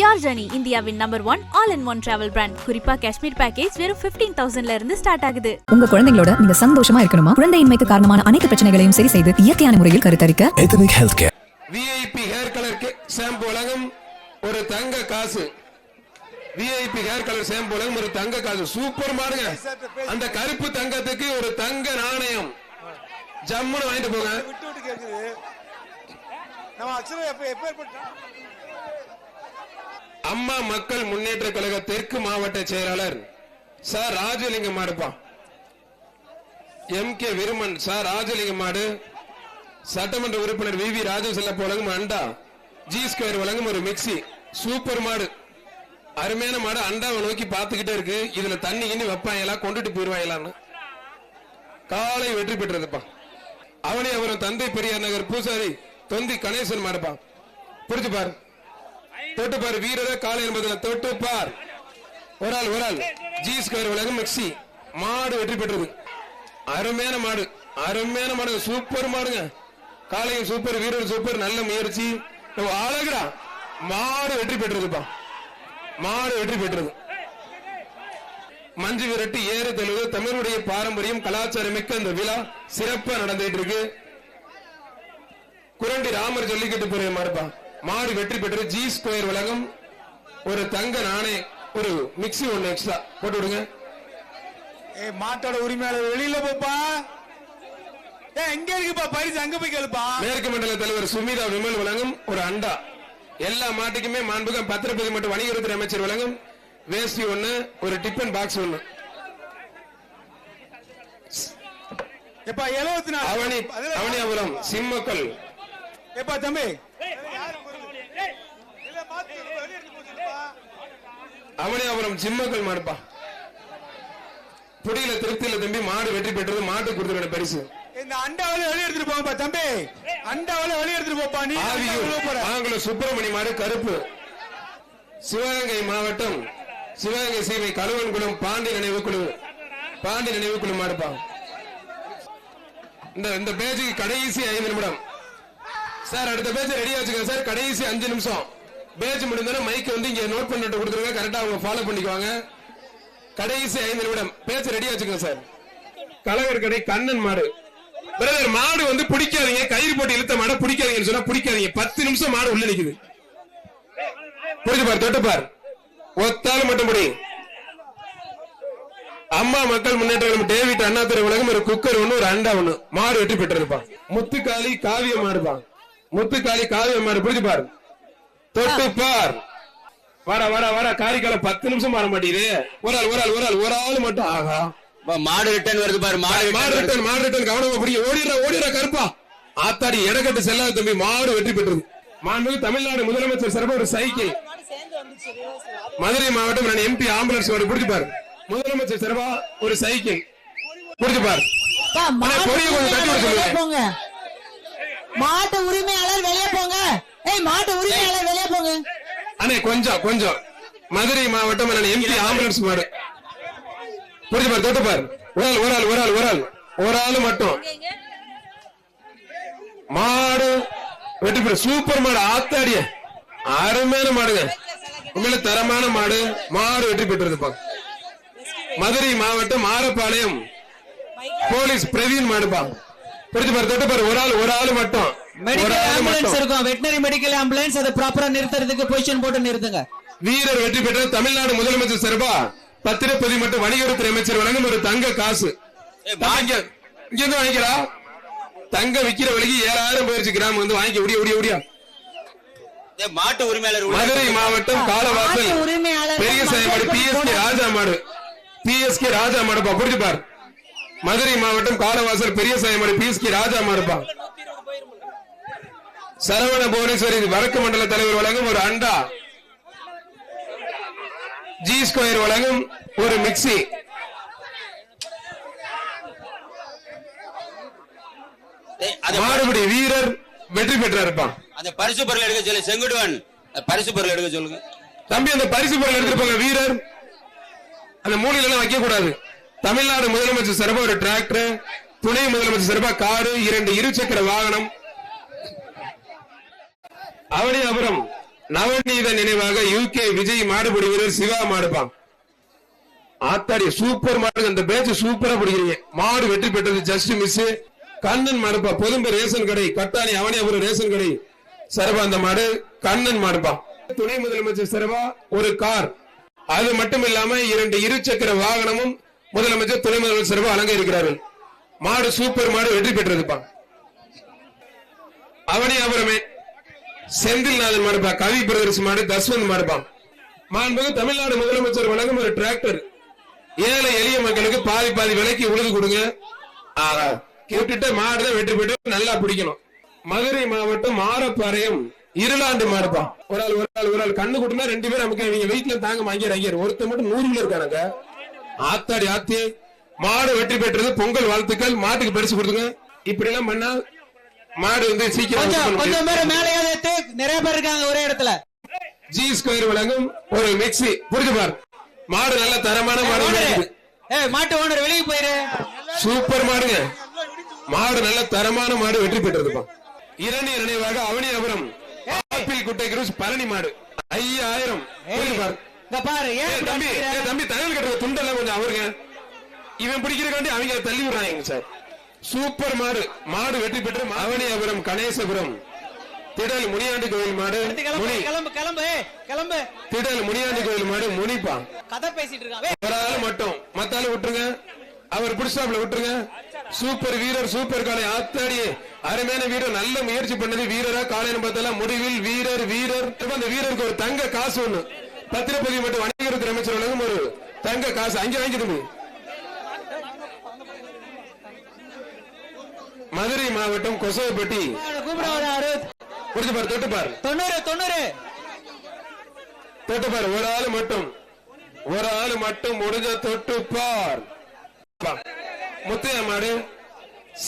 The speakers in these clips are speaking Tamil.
யார் ஜர்னி இந்தியாவின் number one all in one travel brand குறிப்பா காஷ்மீர் பேக்கேஜ் வெறும் 15000 தௌசண்ட்ல இருந்து ஸ்டார்ட் ஆகுது. உங்க குழந்தைங்களோட நீங்க சந்தோஷமா இருக்கணுமா? குழந்தையின்மைக்கு காரணமான அனைத்து பிரச்சனைகளையும் சரி செய்து இயற்கையான முறையில் கருத்தரிக்க? Ethnic Healthcare. VIP hair colour shampoo வழங்கும் ஒரு தங்க காசு. விஐபி ஹேர் கலர் ஷாம்பு வழங்கும் ஒரு தங்க காசு. சூப்பர் மாடுங்க அந்த கருப்பு தங்கத்துக்கு ஒரு தங்க நாணயம். ஜம்முன்னு வாங்கிட்டு போங்க. விட்டு விட்டு கேக்குது. நம்ம எப்ப எப்ப ஏற்பட்டா அம்மா மக்கள் முன்னேற்ற கழக தெற்கு மாவட்ட செயலாளர் சார் ராஜலிங்கம் மாடுப்பா M K Viruman sir Rajalingam மாடு சட்டமன்ற உறுப்பினர் வி வி ராஜசெல்லப்ப வழங்கும் அண்டா. ஜி ஸ்கொயர் வழங்கும் ஒரு மிக்ஸி. சூப்பர் மாடு. அருமையான மாடு. அண்டாவை நோக்கி பார்த்துக்கிட்டே இருக்கு. இதுல தண்ணி கிண்ணி வைப்பாங்களா கொண்டுட்டு போயிருவாங்களான்னு காலை வெற்றி பெற்றதுப்பா. அவனே அவரும் தந்தை பெரியார் நகர் பூசாரி தொந்தி கணேசன் மாடுப்பா. புரிஞ்சு தொட்டுப்பார் வீரர காலை என்பதில் தொட்டுப்பார். ஒரு ஆள் ஒரு ஆள். ஜி ஸ்கொயர் உலகம் மிக்ஸி. மாடு வெற்றி பெற்றது. அருமையான மாடு. அருமையான மாடு சூப்பர் மாடுங்க. காலையும் சூப்பர் வீரர் சூப்பர். நல்ல முயற்சி. அழகுடா மாடு வெற்றி பெற்றதுப்பா. மாடு வெற்றி பெற்றது. மஞ்சு விரட்டு ஏறு தெளிவு. தமிழுடைய பாரம்பரியம் கலாச்சாரம் மிக்க இந்த விழா. சிறப்பா நடந்துட்டு இருக்கு. குரண்டி ராமர் ஜல்லிக்கட்டு போறேன் மாறுப்பா மாடு வெற்றி பெற்று ஜி ஸ்கொயர் வழங்கும் ஒரு தங்க நாணய ஒரு மிக்ஸி ஒண்ணு எக்ஸ்ட்ரா போட்டு விடுங்க. ஏய் மாட்டோட உரிமையாளர் வெளியில போப்பா. ஏ எங்க இருக்குப்பா? பரிசு அங்க போய் கேளுப்பா. மேற்கு மண்டல தலைவர் சுமிதா விமல் வழங்கும் ஒரு அண்டா. எல்லா மாட்டுக்குமே மாண்புகம் பத்திரப்பதி மற்றும் வணிகத்துறை அமைச்சர் வழங்கும் வேஷ்டி ஒண்ணு ஒரு டிஃபன் பாக்ஸ் ஒண்ணு. எப்பா எழுபத்தி நாலு? அவனி அவனியாபுரம் சிம்மக்கல். எப்பா தம்பி இல்ல, மாத்து, வெளிய எடுத்து போச்சுப்பா. அவனியாபுரம் சிம்மக்கல் மாடுப்பா. புடியில திருப்தியில தம்பி மாடு வெற்றி பெற்றது மாட்டு கொடுத்துருக்க பரிசு. இந்த அண்டாவில வெளிய எடுத்துட்டு போங்கப்பா தம்பி. அண்டாவில வெளிய எடுத்துட்டு போப்பா நீ மாங்குளம் சுப்பிரமணி மாடு கருப்பு. சிவகங்கை மாவட்டம் சிவகங்கை சீமை கழுவன்குளம் பாண்டி நினைவு குழு பாண்டி நினைவு குழு மாடுப்பா. இந்த இந்த பேஜுக்கு கடைசி ஐந்து நிமிடம். சார் அடுத்த பேஜ் ரெடியா வச்சுக்கோங்க சார். கடைசி அஞ்சு நிமிஷம். பேஜ் முடிந்தோன்னா மைக் வந்து இங்க நோட் பண்ணிட்டு கொடுத்துருங்க. கரெக்டா அவங்க ஃபாலோ பண்ணிக்குவாங்க. கடைசி ஐந்து நிமிடம். பேஜ் ரெடியா வச்சுக்கோங்க சார் கலகர் கடை கண்ணன் மாடு. பிரதர் மாடு வந்து பிடிக்காதீங்க. கயிறு போட்டு இழுத்த மாடு பிடிக்காதீங்கன்னு சொன்னா பிடிக்காதீங்க. பத்து நிமிஷம் மாடு உள்ள நிக்குது. புரிஞ்சு பாரு தொட்டு பாரு. ஒத்தாலும் மட்டும் படி. அம்மா மக்கள் முன்னேற்ற டேவிட் டேவிட் அண்ணாதுரை உலகம் ஒரு குக்கர் ஒண்ணு ஒரு அண்டா ஒண்ணு. மாடு வெட்டி பெற்றிருப்பான். முத்துக்காளி காவிய மாடுப்பான் முத்துக்காளி காவிய மாடு புரிஞ்சு பாரு. தொட்டு பார். வர வர வர காரிக்கால பத்து நிமிஷம் வர மாட்டேங்குது. ஒரு ஆள் ஒரு ஆள் ஒரு ஆள் ஒரு ஆள் மட்டும் ஆகா. மாடு ரிட்டர்ன் வருது பாரு மாடு மாடு. ரிட்டன் மாடு ரிட்டன் கவனமா பிடி ஓடிடுற ஓடிடுற கருப்பா. ஆத்தாடி எடக்கட்டு செல்லாத தம்பி மாடு வெற்றி பெற்றது. மாண்புமிகு தமிழ்நாடு முதலமைச்சர் சிறப்பு ஒரு சைக்கிள். மதுரை மாவட்டம் நான் எம்பி ஆம்புலன்ஸ் ஓடி பிடிச்சு பாரு. முதலமைச்சர் சிறப்பா ஒரு சைக்கிள். பிடிச்சு பாரு. அண்ணா, பொடியை கொஞ்சம் தட்டி விட சொல்லுங்க. போங்க. மாட்டு உரிமையாளர் வெளியே போங்க. ஏய் மாட்டு உரிமையாளர் வெளியே போங்க. அண்ணே கொஞ்சம் கொஞ்சம். மதுரை மாவட்டம் எம்பி ஆம்புலன்ஸ் மாடு. புரிஞ்சு பாரு தொட்டு பாரு. ஒரு ஆள் ஒரு ஆள் ஒரு ஆள் ஒரு ஆள். ஒரு ஆள் மட்டும். மாடு வெட்டி பெற சூப்பர் மாடு ஆத்தாடிய. அருமையான மாடுங்க. உண்மையில தரமான மாடு. மாடு வெற்றி பெற்றிருப்பா மதுரை மாவட்டம் ஆரப்பாளையம். போலீஸ் பிரவீன் மாடுப்பா. புரிஞ்சு பாரு தொட்டு பாரு. ஒரு ஆள் ஒரு ஆள் மட்டும். மெடிக்கல் ஆம்புலன்ஸ் இருக்கும். வெட்டினரி மெடிக்கல் ஆம்புலன்ஸ் அதை ப்ராப்பரா நிறுத்துறதுக்கு பொசிஷன் போட்டு நிறுத்துங்க. வீரர் வெற்றி பெற்ற தமிழ்நாடு முதலமைச்சர் சிறப்பா பத்திரப்பதி மற்றும் வணிகத்துறை அமைச்சர் வழங்கும் ஒரு தங்க காசு. இங்க இருந்து வாங்கிக்கிறா தங்க விக்கிற விலைக்கு ஏழாயிரம் போயிருச்சு கிராம். வந்து வாங்கி ஓடியா ஓடியா ஓடியா. ஏய், மாட்டு உரிமையாளர் மதுரை மாவட்டம் காலவாசல். மாட்டு உரிமையாளர் பெரிய சாயமாடு பிஎஸ்கே ராஜா மாடு பிஎஸ்கே ராஜா மாடுப்பா புரிஞ்சு பார் மதுரை மாவட்டம் காலவாசல் பெரிய சாயமாடு பிஎஸ்கே ராஜா மாடுப்பா சரவண புவனேஸ்வரி வடக்கு மண்டல தலைவர் வழங்கும் ஒரு அண்டா. ஜி ஸ்கொயர் வழங்கும் ஒரு அந்த மாடுபிடி வீரர் வெற்றி பெற்றாருப்பான் அந்த பரிசு பொருள் எடுக்க சொல்லு செங்குடுவன். பரிசு பொருள் எடுக்க சொல்லுங்க. தம்பி அந்த பரிசு பொருள் எடுத்துட்டு வீரர். அந்த மூலையில வைக்க கூடாது தமிழ்நாடு முதலமைச்சர் சிறப்பா ஒரு டிராக்டர் துணை முதலமைச்சர் சிறப்பா காரு இரண்டு இருசக்கர வாகனம் அவனியாபுரம் நவநீத நினைவாக யூகே விஜய் மாடுபிடி வீரர் சிவா மாடுப்பான். ஆத்தாடி சூப்பர் மாடு அந்த பேச்சு சூப்பரா பிடிக்கிறீங்க. மாடு வெற்றி பெற்றது ஜஸ்ட் மிஸ் கண்ணன் மாடுப்பா. பொதும்ப ரேஷன் கடை. கட்டாணி அவனியாபுரம் ரேஷன் கடை. சரபா அந்த மாடு கண்ணன் மாடுப்பா. துணை முதலமைச்சர் சரபா ஒரு கார். அது மட்டும் இல்லாம இரண்டு இருசக்கர வாகனமும் முதலமைச்சர் துணை முதலமைச்சர் சரபா அலங்க இருக்கிறார்கள் மாடு சூப்பர் மாடு வெற்றி பெற்றதுப்பா. அவனியாபுரமே செந்தில்நாதன் மாடுப்பா கவி பிரதர்ஸ் மாடு தஸ்வந்த் மாடுப்பான் மாண்புக்கு தமிழ்நாடு முதலமைச்சர் வழங்கும் ஒரு டிராக்டர். ஏழை எளிய மக்களுக்கு பாதி பாதி விலைக்கு உழுது கொடுங்க. கேட்டுட்டு மாடு வெற்றி பெற்று நல்லா பிடிக்கணும். மதுரை மாவட்டம் மாரப்பாளையம் இருளாண்டு மாடுப்பான் ஒரு ஆள் ஒரு ஆள் ஒரு ஆள். கண்ணு கூட்டினா ரெண்டு பேரும் நமக்கு இவங்க வீட்டுல தாங்க வாங்கி ஐயர் ஒருத்தர் மட்டும் நூறுல இருக்கானுங்க. ஆத்தாடி ஆத்தி. மாடு வெற்றி பெற்றது பொங்கல் வாழ்த்துக்கள். மாட்டுக்கு பரிசு கொடுத்துங்க. இப்படி எல்லாம் பண்ணா மாடு வந்து சீக்கிரம் கொஞ்சம் பேர் ஏத்து. நிறைய பேர் இருக்காங்க ஒரே இடத்துல. ஜி ஸ்கொயர் வழங்கும் ஒரு மிக்ஸி. புரிஞ்சு பார். மாடு நல்ல தரமான மாடு மாட்டு ஓனர் வெளியே போயிரு. சூப்பர் மாடுங்க. மாடு நல்ல தரமான மாடு வெற்றி பெற்றதுப்பா. இரண்டு நினைவாக அவனியாபுரம். ஆப்பிள் குட்டை குரூஸ் பழனி மாடு. ஐயாயிரம். பார். தம்பி தம்பி தலையில் கட்டுற துண்டெல்லாம் கொஞ்சம் அவருங்க. இவன் பிடிக்கிறக்காண்டி அவங்க தள்ளி விடுறாங்க சார். சூப்பர் மாடு. மாடு வெற்றி பெற்று அவனியாபுரம் கணேசபுரம். திடல் முனியாண்டி கோயில் மாடு கிளம்பு கிளம்பு கிளம்பு திடல் முனியாண்டி கோயில் மாடு முனிப்பா. கதை பேசிட்டு இருக்கான் ஏய், ஒரு ஆள் மட்டும். மத்த ஆளு விட்டுருங்க. அவர் புடிஸ்டாப்ல விட்டுருங்க. சூப்பர் வீரர் சூப்பர் காலை ஆத்தாடி அருமையான வீரர். நல்ல முயற்சி பண்ணது வீரரா. காலையில பார்த்தாலும் முடிவில் வீரர் வீரர். அந்த வீரருக்கு ஒரு தங்க காசு ஒண்ணு. பத்திரப்பதிவு மற்றும் வணிகத்துறை அமைச்சர் வழங்கும் ஒரு தங்க காசு. அங்கே வாங்கிட்டு மதுரை மாவட்டம் கொசவப்பட்டி அவனை கூப்பிட வராரு புரிஞ்சு பாரு தொட்டு பாரு. தொண்ணூறு தொண்ணூறு. தொட்டு பாரு ஒரு ஆளு மட்டும். ஒரு ஆளு மட்டும் முடிஞ்ச தொட்டு பார். முத்தையா மாடு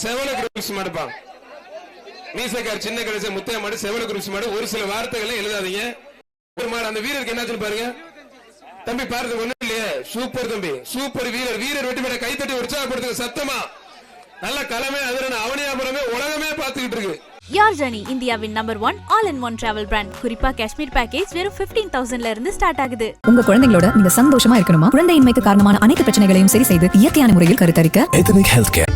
செவல குரூப்ஸ் மாடுப்பா மீசக்கார் சின்ன கடைசி முத்தையா மாடு செவல குரூப்ஸ் மாடு. ஒரு சில வார்த்தைகளை எழுதாதீங்க. ஒரு மாடு அந்த வீரருக்கு என்னாச்சுன்னு பாருங்க. தம்பி பாருங்க ஒண்ணும் இல்லையே. சூப்பர் தம்பி சூப்பர் வீரர். வீரர் வெட்டி பெற கைத்தட்டி உற்சாகப்படுத்துங்க சத்தமா. நல்ல கலமே அதிரன அவனியாபுரமே உலகமே பார்த்துக்கிட்டு இருக்கு. யார் ஜர்னி இந்தியாவின் number one all in one travel brand குறிப்பா காஷ்மீர் பேக்கேஜ் வெறும் 15000 தௌசண்ட்ல இருந்து ஸ்டார்ட் ஆகுது. உங்க குழந்தைங்களோட நீங்க சந்தோஷமா இருக்கணுமா? குழந்தையின்மைக்கு காரணமான அனைத்து பிரச்சனைகளையும் சரி செய்து இயற்கையான முறையில் கருத்தரிக்க? Ethnic Healthcare.